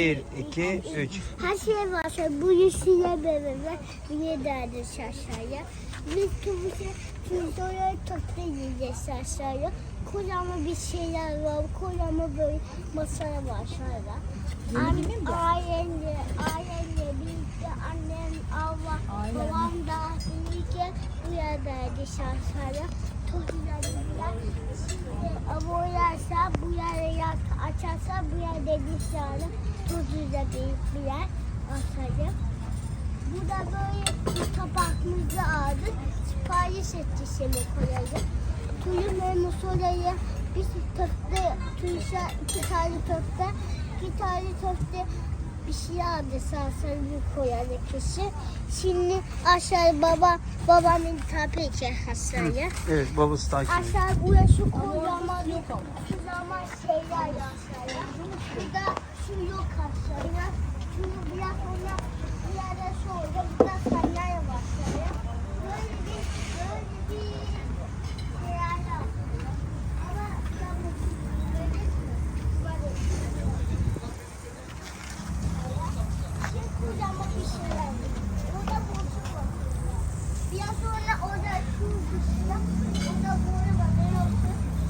1, 2, 3. Her şey var. Bu yeşile beraber bir derdi aşağıya. Biz tümüze tümüze topla yiyeceğiz aşağıya. Kocaman bir şeyler var. Kocaman böyle masalar var aşağıda. Annem, ailemle, ailemle birlikte annem, Allah, babam da birlikte bu yerdeydi aşağıya. Toplayacaklar. Şimdi açarsa bu yerde dışarı tozuyla büyük bir yer aşağıya. Burada böyle bir tabakımızı aldık. Sipariş etti şimdi koyalım. Tuyu memnun oraya bir köfte, tuyuşa iki tane köfte, iki tane köfte bir şey aldı salsalı koyalım kişi. Şimdi aşağı baba, babamın tabi ki aşağıya. Evet babası takip ediyor. Aşağı burası kocaman kocaman şeyler aşağıya. Burada yok aşağıya. Şunu biraz sonra bir yerde şu olacak. Burada var aşağıya. Böyle bir böyle bir şeyler var. Ama yalnız böyle böyle Şimdi kocaman bir şeyler var. Orada boşluk var. Biraz sonra orada su kuşlar, orada boru var?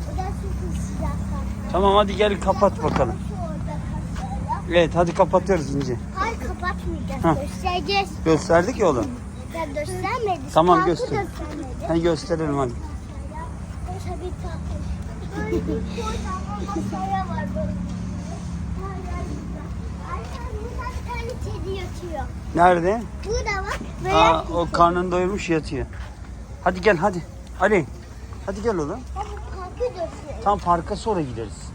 Orada su kalkar. Tamam hadi gel kapat bakalım. Evet hadi kapatıyoruz İnci. Hayır kapatmayacağız, Hah. göstereceğiz. Gösterdik ya oğlum. Ya göstermedik. Tamam, Parkı göster. Hadi gösterelim hadi. Nerede? Burada bak. Aa, o karnını doyurmuş yatıyor. Hadi gel hadi. Ali. Hadi gel oğlum. Tam parka sonra gideriz.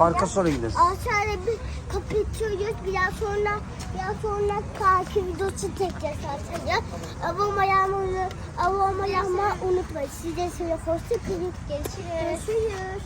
Parka sonra gideriz. Aşağıda bir kapatıyoruz. Biraz sonra biraz sonra karşı videosu çekeceğiz zaten. Abone olmayı, abone olmayı unutmayın. Size söyle hoşça kalın. Görüşürüz. Görüşürüz.